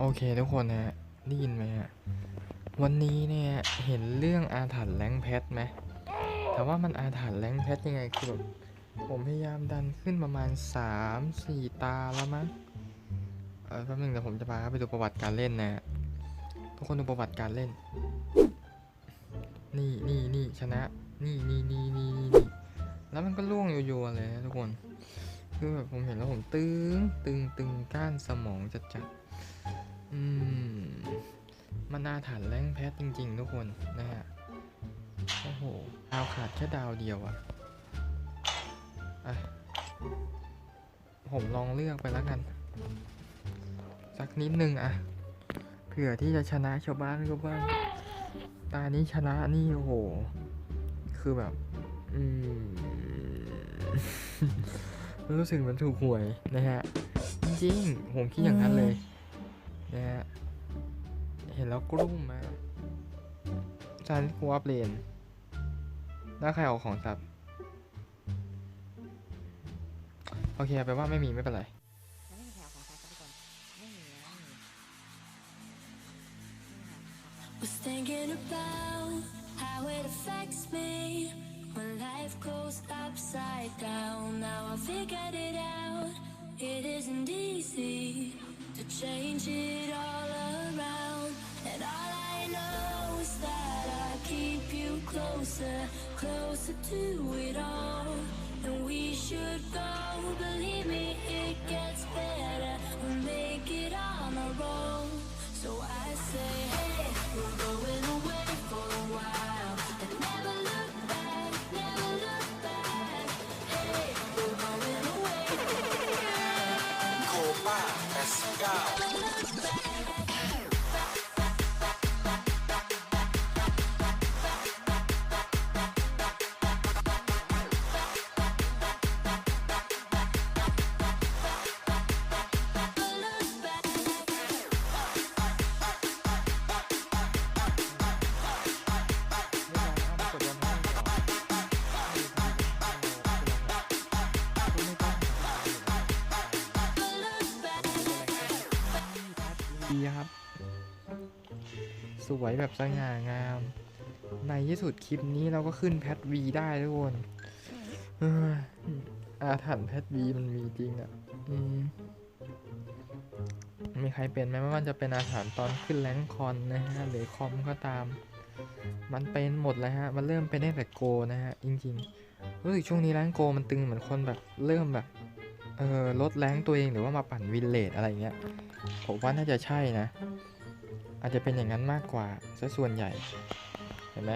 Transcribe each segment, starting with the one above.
โอเคทุกคนนะฮะได้ยินไหมฮะวันนี้เนี่ยเห็นเรื่องอาถรรพ์แรงแพทไหมแต่ว่ามันอาถรรพ์แรงแพทยังไงคือแบบผมพยายามดันขึ้นประมาณ 3-4 ตาแล้วมั้งเออแป๊บนึงเดี๋ยวผมจะพาไปดูประวัติการเล่นนะฮะทุกคนดูประวัติการเล่น นี่นี่นี่ชนะ นี่นี่นี่นี่นี่นแล้วมันก็ล่วงโยๆเลยนะทุกคน คือแบบผมเห็นแล้วผมตึงตึงตึงก้านสมองจัดจัด อืม มันน่าฐานแรงแพทจริง ๆ ทุกคนนะฮะ โอ้โห ดาวขาดแค่ดาวเดียวอะอะ ผมลองเลือกไปแล้วกัน สักนิดนึงอะเผื่อที่จะชนะชาวบ้านก็บ้าง ตานี้ชนะนี่โอ้โห คือแบบ อืม รู้สึกเหมันถูกหวยนะฮะ จริง ผมคิดอย่างนั้นเลย นะฮะเห็นแล้วกลุ้มมาจานกูอัพเลนแล้วใครเอาของซับ โอเคแปลว่าไม่มีไม่เป็นไรไม่มีไม่มีนะไม่มี Was thinking about how it affects me when life goes upside down. Now I figured it out. It isn't easy to change it all around. And all I know is that I keep you closer, closer to it all. And we should go. Believe me, it gets better. We'll make it on our own. ดีครับ สวยแบบสง่างาม ในที่สุดคลิปนี้เราก็ขึ้นแพทวีได้ทุกคนอาถรรพ์แพทวีมันมีจริงอะมีใครเป็นไหมไม่ว่าจะเป็นอาถรรพ์ตอนขึ้นแรงคอนนะฮะหรือคอมก็ตาม มันเป็นหมดเลยฮะ มันเริ่มเป็นได้แต่โกนะฮะจริงๆรู้สึกช่วงนี้แรงโกมันตึงเหมือนคนแบบเริ่มแบบ เออลดแรงตัวเองหรือว่ามาปั่นวินเลดอะไรเงี้ยผมว่าน่าจะใช่นะ อาจจะเป็นอย่างนั้นมากกว่าซะส่วนใหญ่เห็นไหม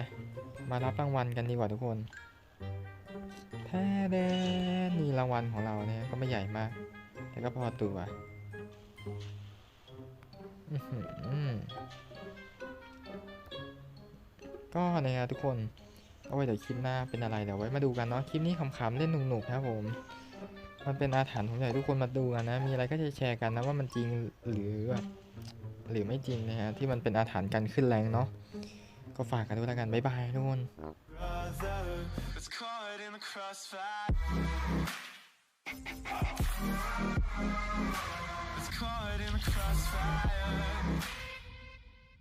มารับรางวัลกันดีกว่าทุกคนแท้แดนี่รางวัลของเราเนี่ยก็ไม่ใหญ่มาก แต่ก็พอตัวอื้อหือก็นะครับทุกคน เอาไว้เดี๋ยวคลิปหน้าเป็นอะไรเดี๋ยวไว้มาดูกันเนาะ คลิปนี้ขำๆเล่นหนุกๆครับผม มันเป็นอาถรรพ์ผมอยากให้ทุกคนมาดูกันนะ มีอะไรก็จะแชร์กันนะว่ามันจริงหรือแบบหรือไม่จริงนะฮะที่มันเป็นอาถรรพ์กันขึ้นแรงเนาะก็ฝากกันด้วยแล้วกันบ๊ายบายทุกคน It's caught in the crossfire.